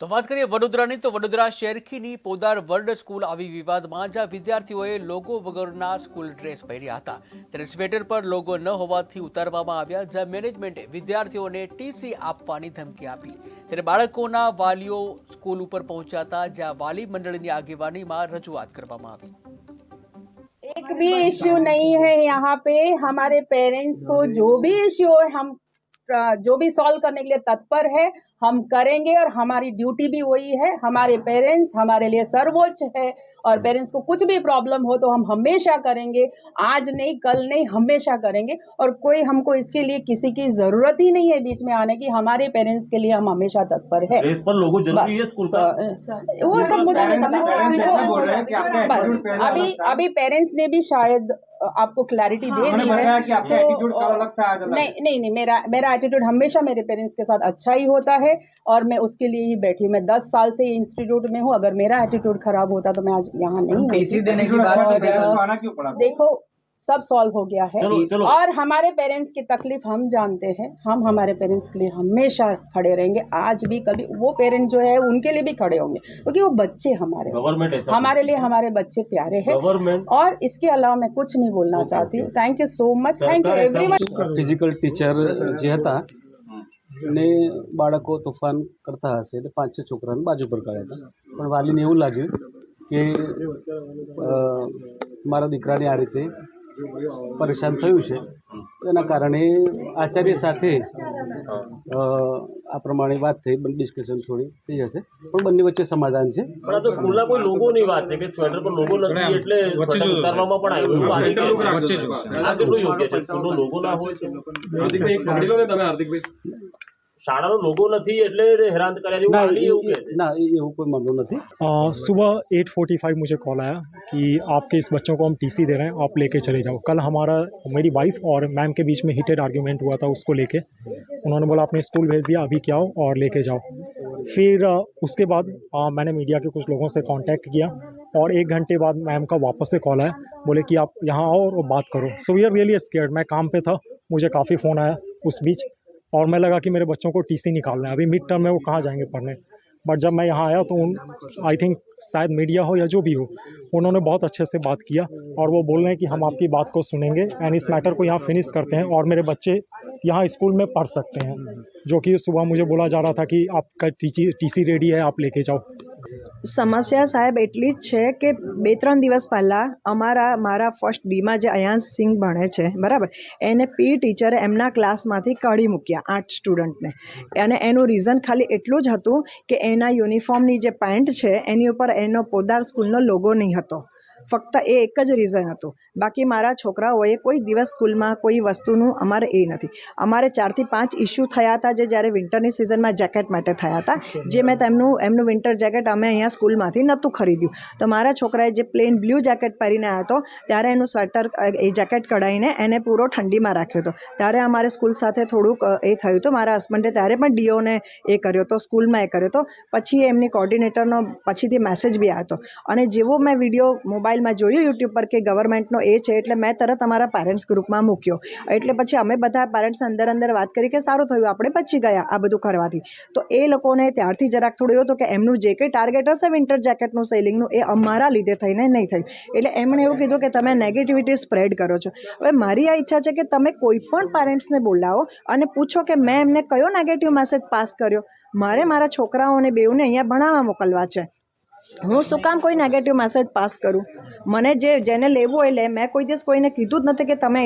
તો વાત કરીએ વડોદરાની તો વડોદરા શેરખીની પોદાર વર્લ્ડ સ્કૂલ આવી વિવાદમાં જ્યાં વિદ્યાર્થીઓએ લોગો વગરના સ્કૂલ ડ્રેસ પહેર્યા હતા ત્યારે સ્વેટર પર લોગો ન હોવાથી ઉતારવામાં આવ્યા જ્યાં મેનેજમેન્ટે વિદ્યાર્થીઓને ટીસી આપવાની ધમકી આપી ત્યારે બાળકોના વાલીઓ સ્કૂલ ઉપર પહોંચ્યા હતા જ્યાં વાલી મંડળની આગેવાનીમાં રજૂઆત કરવામાં આવી एक भी इश्यू नहीं है यहाँ पे हमारे पेरेंट्स को जो भी इश्यू है हम अ, जो भी सॉल्व करने के लिए तत्पर है हम करेंगे और हमारी ड्यूटी भी वही है। हमारे पेरेंट्स हमारे लिए सर्वोच्च है और पेरेंट्स को कुछ भी प्रॉब्लम हो तो हम हमेशा करेंगे। आज नहीं कल नहीं हमेशा करेंगे और कोई हमको इसके लिए किसी की ज़रूरत ही नहीं है बीच में आने की। हमारे पेरेंट्स के लिए हम हमेशा तत्पर है। ड्रेस पर लोगो ज़रूरी है स्कूल का? वो सब मुझे नहीं पता। बस अभी अभी पेरेंट्स ने भी शायद आपको क्लैरिटी दे दी है है। नहीं नहीं नहीं मेरा मेरा एटीट्यूड हमेशा मेरे पेरेंट्स के साथ अच्छा ही होता है और मैं उसके लिए ही बैठी हूँ। मैं दस साल से इंस्टीट्यूट में हूँ। अगर मेरा एटीट्यूड खराब होता तो मैं आज यहाँ नहीं तो देखो सब सॉल्व हो गया है चलो, चलो। और हमारे पेरेंट्स की तकलीफ हम जानते हैं हम हमारे पेरेंट्स के लिए हमेशा खड़े रहेंगे आज भी कभी वो पेरेंट्स जो है उनके लिए भी खड़े होंगे क्योंकि वो बच्चे हमारे हैं। गवर्नमेंट ऐसा हमारे लिए हमारे बच्चे प्यारे हैं गवर्नमेंट और इसके अलावा मैं कुछ नहीं बोलना ओके, चाहती हूँ okay. Thank you so much thank you સરકાર ऐसा एवरीवन ફિઝિકલ ટીચર જે હતા ને બાળકો તોફાન કરતા હશે એટલે પાંચ છ છોકરાને બાજુ પર કાઢ્યા હતા પણ વાલીને એવું લાગ્યું કે અ, મારા દીકરાને આ રીતે પરેશાન થયું છે. એના કારણે આચાર્ય સાથે આ પ્રમાણે વાત થઈ બંને ડિસ્કશન થોડી થઈ જશે. પણ બંને વચ્ચે સમાધાન છે. પણ આ તો સ્કૂલના કોઈ લોગોની વાત છે કે સ્વેટર પર લોગો નથી એટલે ઉતારવામાં પણ આવ્યું. આ કેટલું યોગ્ય છે? સ્કૂલનો લોગો ના હોય છે? શાળાનો લોગો નથી એટલે હેરાન કર્યા જેવું ના વાલી એવું કહે એ- છે ના એ- એવું કોઈ મામલો નથી आ, सुबह 8:45 मुझे कॉल आया कि आपके इस बच्चों को हम टीसी दे रहे हैं आप लेके चले जाओ कल हमारा मेरी वाइफ और मैम के बीच में हीटेड आर्ग्यूमेंट हुआ था उसको लेके उन्होंने बोला आपने स्कूल भेज दिया अभी क्या हो और लेके जाओ फिर अ, उसके बाद अ, मैंने मीडिया के कुछ लोगों से कांटेक्ट किया और एक घंटे बाद मैम का वापस से कॉल आया बोले कि आप यहाँ आओ और बात करो so we are really scared मैं काम पे था मुझे काफ़ी फ़ोन आया उस बीच और मैं लगा कि मेरे बच्चों को टीसी निकालना है। अभी मिड टर्म में वो कहाँ जाएँगे पढ़ने? बट जब मैं यहाँ आया तो उन आई थिंक शायद मीडिया हो या जो भी हो, उन्होंने बहुत अच्छे से बात किया और वो बोल रहे हैं कि हम आपकी बात को सुनेंगे एंड इस मैटर को यहाँ फिनिश करते हैं और मेरे बच्चे यहाँ स्कूल में पढ़ सकते हैं। जो कि सुबह मुझे बोला जा रहा था कि आपका टी सी रेडी है, आप लेके जाओ। સમસ્યા સાહેબ એટલી જ છે કે બે ત્રણ દિવસ પહેલાં અમારા, મારા ફર્સ્ટ ડીમાં જે અયાંશ સિંહ ભણે છે, બરાબર? એને પી ટીચરે એમના ક્લાસમાંથી કાઢી મૂક્યા, આઠ સ્ટુડન્ટને અને એનું રીઝન ખાલી એટલું જ હતું કે એના યુનિફોર્મની જે પેન્ટ છે, એની ઉપર એનો પોદાર સ્કૂલનો લોગો નહીં હતો. ફક્ત એ એક જ રીઝન હતું. બાકી મારા છોકરાઓએ કોઈ દિવસ સ્કૂલમાં કોઈ વસ્તુનું અમારે એ નથી. અમારે ચારથી પાંચ ઇસ્યુ થયા હતા જે જ્યારે વિન્ટરની સિઝનમાં જેકેટ માટે થયા હતા જે મેં તેમનું એમનું વિન્ટર જેકેટ અમે અહીંયા સ્કૂલમાંથી નહોતું ખરીદ્યું. તો મારા છોકરાએ જે પ્લેન બ્લુ જેકેટ પહેરીને આવ્યો હતો ત્યારે એનું સ્વેટર એ જેકેટ કઢાઈને એને પૂરો ઠંડીમાં રાખ્યો હતો. ત્યારે અમારે સ્કૂલ સાથે થોડુંક એ થયું હતું. મારા હસબન્ડે ત્યારે પણ ડીઓને એ કર્યો હતો સ્કૂલમાં એ કર્યો હતો. પછી એમની કોર્ડિનેટરનો પછીથી મેસેજ બી આવ્યો હતો. અને જેવો મેં વીડિયો મોબાઈલમાં જોયું યુટ્યુબ પર કે ગવર્મેન્ટનો એ છે એટલે મેં તરત અમારા પેરેન્ટ્સ ગ્રુપમાં મૂક્યો. એટલે પછી અમે બધા પેરેન્ટ્સ અંદર અંદર વાત કરી કે સારું થયું, આપણે બચી ગયા આ બધું કરવાથી. તો એ લોકોને ત્યારથી જરાક થોડું હતું કે એમનું જે કંઈ ટાર્ગેટ હશે વિન્ટર જેકેટનું સેલિંગનું એ અમારા લીધે થઈને નહીં થયું. એટલે એમણે એવું કીધું કે તમે નેગેટિવિટી સ્પ્રેડ કરો છો. હવે મારી આ ઈચ્છા છે કે તમે કોઈ પણ પેરેન્ટ્સને બોલાવો અને પૂછો કે મેં એમને કયો નેગેટિવ મેસેજ પાસ કર્યો. મારે મારા છોકરાઓને બેઉને અહીંયા ભણાવવા મોકલવા છે. હું શું કામ કોઈ નેગેટિવ મેસેજ પાસ કરું? મને જે જેને લેવું હોય લે મેં કોઈ દિવસ કોઈને કીધું જ નથી કે તમે